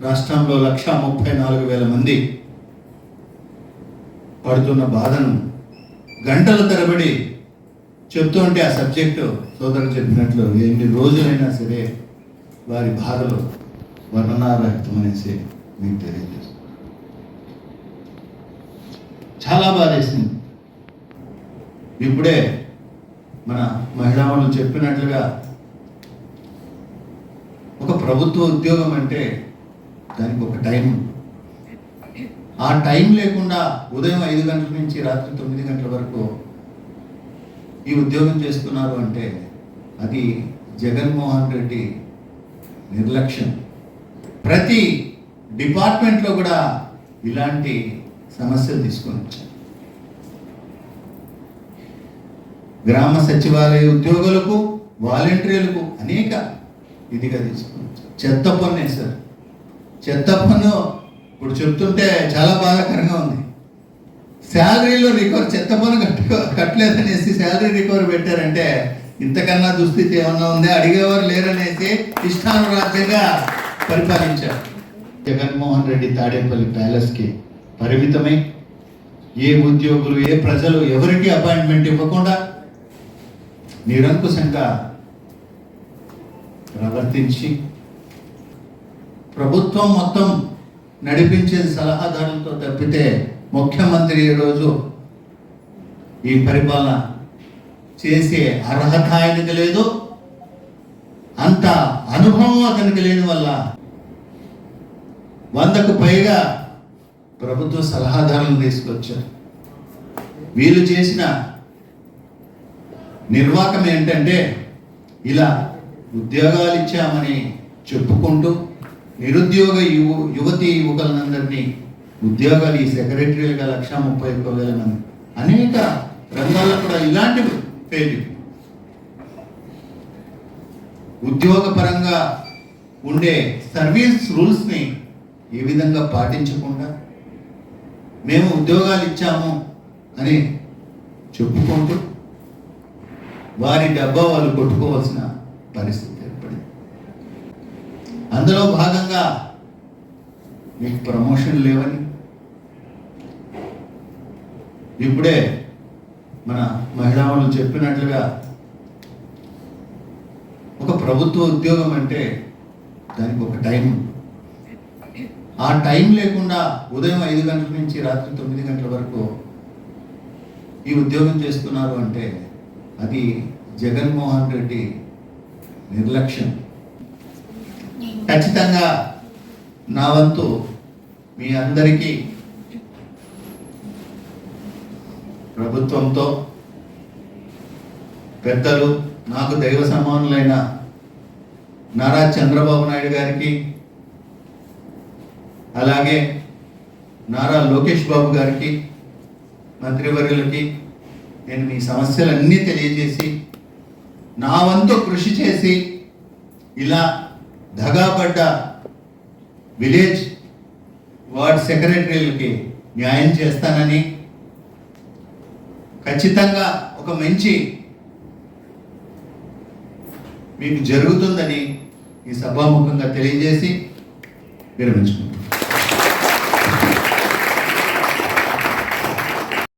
రాష్ట్రంలో లక్ష ముప్పై నాలుగు వేల మంది పడుతున్న బాధను గంటల తరబడి చెప్తూ ఉంటే ఆ సబ్జెక్టు సోదరు చెప్పినట్లు ఎన్ని రోజులైనా సరే వారి బాధలు వర్ణనారహితం అనేసి మీకు తెలియజేస్తుంది. చాలా బాధేసింది ఇప్పుడే మన మహిళామణులు చెప్పినట్లుగా ఒక ప్రభుత్వ ఉద్యోగం అంటే దానికి ఒక టైం. ఆ టైం లేకుండా ఉదయం ఐదు గంటల నుంచి రాత్రి తొమ్మిది గంటల వరకు ఈ ఉద్యోగం చేస్తున్నారు అంటే అది జగన్మోహన్ రెడ్డి నిర్లక్ష్యం. ప్రతి డిపార్ట్మెంట్లో కూడా ఇలాంటి సమస్యలు తీసుకొని వచ్చారు గ్రామ సచివాలయ ఉద్యోగులకు వాలంటీర్లకు అనేక ఇదిగా తీసుకొని చెత్త పన్నేశారు చెత్త పన్ను ఇప్పుడు చెప్తుంటే చాలా బాధాకరంగా ఉంది. శాలరీలో రికవర్ చెత్త పన్ను కట్టలేదనేసి శాలరీ రికవర్ పెట్టారంటే ఇంతకన్నా దుస్థితి ఏమన్నా ఉందా? అడిగేవారు లేరనేసి ఇష్టానురాజ్యంగా పరిపాలించారు. జగన్మోహన్ రెడ్డి తాడేపల్లి ప్యాలెస్కి పరిమితమై. ఏ ఉద్యోగులు ఏ ప్రజలు ఎవరికి అపాయింట్మెంట్ ఇవ్వకుండా నిరంకుశంగా ప్రవర్తించి ప్రభుత్వం మొత్తం నడిపించేది సలహాదారులతో తప్పితే ముఖ్యమంత్రి ఈరోజు ఈ పరిపాలన చేసే అర్హత ఆయనకి లేదు. అంత అనుభవం అతనికి లేని వల్ల వందకు పైగా ప్రభుత్వ సలహాదారులను తీసుకొచ్చారు. వీళ్ళు చేసిన నిర్వాకం ఏంటంటే ఇలా ఉద్యోగాలు ఇచ్చామని చెప్పుకుంటూ నిరుద్యోగ యువ యువతి యువకులందరినీ ఉద్యోగాలు ఈ సెక్రటరీలుగా లక్ష ముప్పై ఒక్క వేల మంది. అనేక రంగాల్లో కూడా ఇలాంటి ఫెయిల్యూర్ ఉద్యోగపరంగా ఉండే సర్వీస్ రూల్స్ని ఏ విధంగా పాటించకుండా మేము ఉద్యోగాలు ఇచ్చాము అని చెప్పుకుంటూ వారి డబ్బా వాళ్ళు కొట్టుకోవాల్సిన పరిస్థితి. అందులో భాగంగా మీకు ప్రమోషన్ లేవని. ఇప్పుడే మన మహిళామణులు చెప్పినట్లుగా ఒక ప్రభుత్వ ఉద్యోగం అంటే దానికి ఒక టైం. ఆ టైం లేకుండా ఉదయం ఐదు గంటల నుంచి రాత్రి తొమ్మిది గంటల వరకు ఈ ఉద్యోగం చేస్తున్నారు అంటే అది జగన్మోహన్ రెడ్డి నిర్లక్ష్యం. ఖచ్చితంగా నా వంతు మీ అందరికీ ప్రభుత్వంతో పెద్దలు నాకు దైవ సమానులైన నారా చంద్రబాబు నాయుడు గారికి అలాగే నారా లోకేష్ బాబు గారికి మంత్రివర్యులకి నేను మీ సమస్యలన్నీ తెలియజేసి నా వంతు కృషి చేసి ఇలా దగాపడ్డ విలేజ్ వార్డ్ సెక్రటరీలకి న్యాయం చేస్తానని ఖచ్చితంగా ఒక మంచి మీకు జరుగుతుందని ఈ సభాముఖంగా తెలియజేసి విరమించుకుంటాను